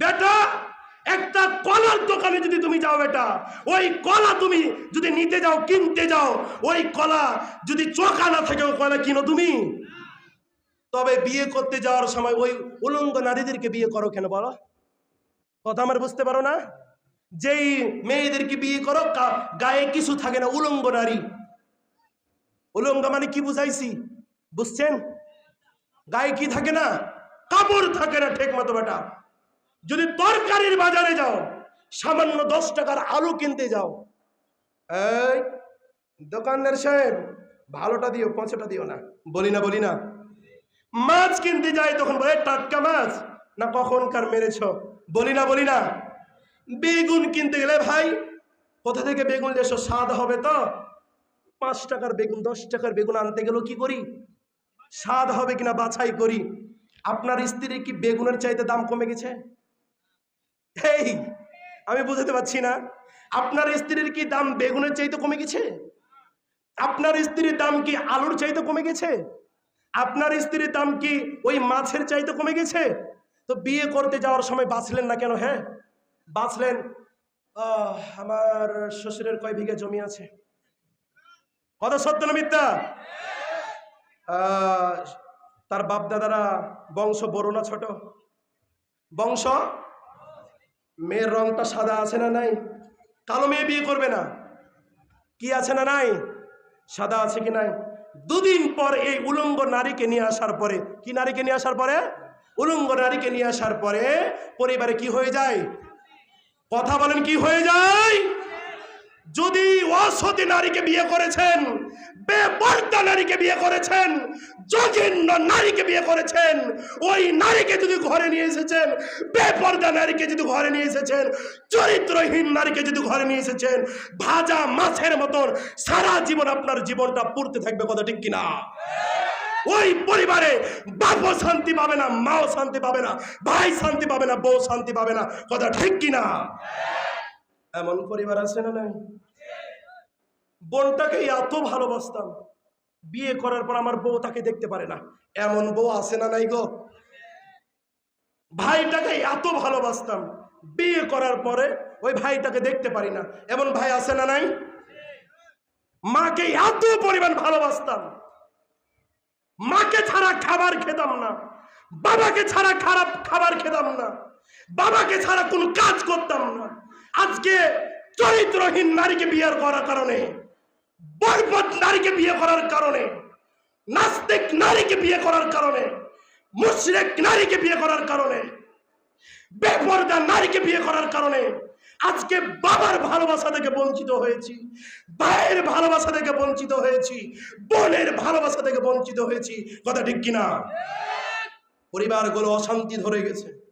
বেটা, একটা কলার দোকানে যদি তুমি যাও বেটা, ওই কলা তুমি যদি নিতে যাও, কিনতে যাও, ওই কলা যদি চোখা না থাকে কলা কিনো তুমি? তবে বিয়ে করতে যাওয়ার সময় ওই উলঙ্গ নারীদেরকে বিয়ে করো কেন বলো? কথা আমার বুঝতে পারো না? যেই মেয়েদেরকে বিয়ে করো গায়ে কিছু থাকে না, উলঙ্গ নারী। উলঙ্গ মানে কি বুঝাইছি? বুঝছেন? গায়ে কি থাকে না? কাপড় থাকে না, ঠিক মতো বেটা। যদি তরকারির বাজারে যাও, সামান্য দশ টাকার আলু কিনতে যাও, এই দোকানদার সাহেব, ভালোটা দিও, পাঁচটা দিও না। বলি না বলি না। মাছ কিনতে যাই, তখন বলে টাটকা মাছ, না কখনকার মেরেছ? বলি না বলি না। বেগুন কিনতে গেলে, ভাই, কোথা থেকে বেগুন এসো স্বাদ হবে তো? পাঁচ টাকার বেগুন, দশ টাকার বেগুন আনতে গেলেও কি করি? স্বাদ হবে কিনা বাছাই করি? আপনার স্ত্রীর কি বেগুনের চাইতে দাম কমে গেছে? এই আমি বুঝতে পারছি না। আপনার স্ত্রীর কি দাম বেগুনের চাইতে কমে গেছে? আপনার স্ত্রীর দাম কি আলুর চাইতে কমে গেছে? আপনার স্ত্রীর দাম কি ওই মাছের চাইতে কমে গেছে? তো বিয়ে করতে যাওয়ার সময় বাঁচলেন না কেন হ্যাঁ? বাঁচলেন আমার শ্বশুরের কয় বিঘা জমি আছে? কত সত্য না মিথ্যা? তার বাপ দাদারা বংশ বড় না ছোট? বংশ মেয়ের রংটা সাদা আছে না নাই? কালো মেয়ে বিয়ে করবে না। কি আছে না নাই? সাদা আছে কি নাই? দুদিন পর এই উলঙ্গ নারীকে নিয়ে আসার পরে, কি নারীকে নিয়ে আসার পরে? উলঙ্গ নারীকে নিয়ে আসার পরে পরিবারে কি হয়ে যায়? কথা বলেন, কি হয়ে যায়? যদি অসতী নারীকে বিয়ে করেছেন বেপর্দা নারীকে বিয়ে করেছেন, জঘন্য নারীকে বিয়ে করেছেন, ওই নারীকে যদি ঘরে নিয়ে এসেছেন, বেপর্দা নারীকে যদি ঘরে নিয়ে এসেছেন, চরিত্রহীন নারীকে যদি ঘরে নিয়ে এসেছেন, ভাজা মাছের মতন সারা জীবন আপনার জীবনটা পড়তে থাকবে, কথা ঠিক কিনা? ওই পরিবারে বাপও শান্তি পাবে না, মাও শান্তি পাবে না, ভাই শান্তি পাবে না, বউ শান্তি পাবে না, কথা ঠিক কিনা? এমন পরিবার আছে না নাই? বোনটাকে এত ভালোবাসতাম। বিয়ে করার পর আমার বউ তাকে দেখতে পারে না। এমন বউ আছে না নাই গো? ভাইটাকে এত ভালোবাসতাম। বিয়ে করার পরে ওই ভাইটাকে দেখতে পারি না। এমন ভাই আছে না নাই? মাকে এত পরিমাণ ভালোবাসতাম। মাকে ছাড়া খাবার খেতাম না। বাবাকে ছাড়া খারাপ খাবার খেতাম না। বাবাকে ছাড়া কোনো কাজ করতাম না। আজকে চরিত্রহীন নারীকে বিয়ে করার কারণে বরবত নারীকে বিয়ে করার কারণে, নাস্তিক নারীকে বিয়ে করার কারণে, মুশরিক নারীকে বিয়ে করার কারণে, বেপর্দা নারীকে বিয়ে করার কারণে আজকে বাবার ভালোবাসা থেকে বঞ্চিত হয়েছি, ভাইয়ের ভালোবাসা থেকে বঞ্চিত হয়েছি, বোনের ভালোবাসা থেকে বঞ্চিত হয়েছি। কথা ঠিক কিনা? পরিবারগুলো অশান্তি ধরে গেছে।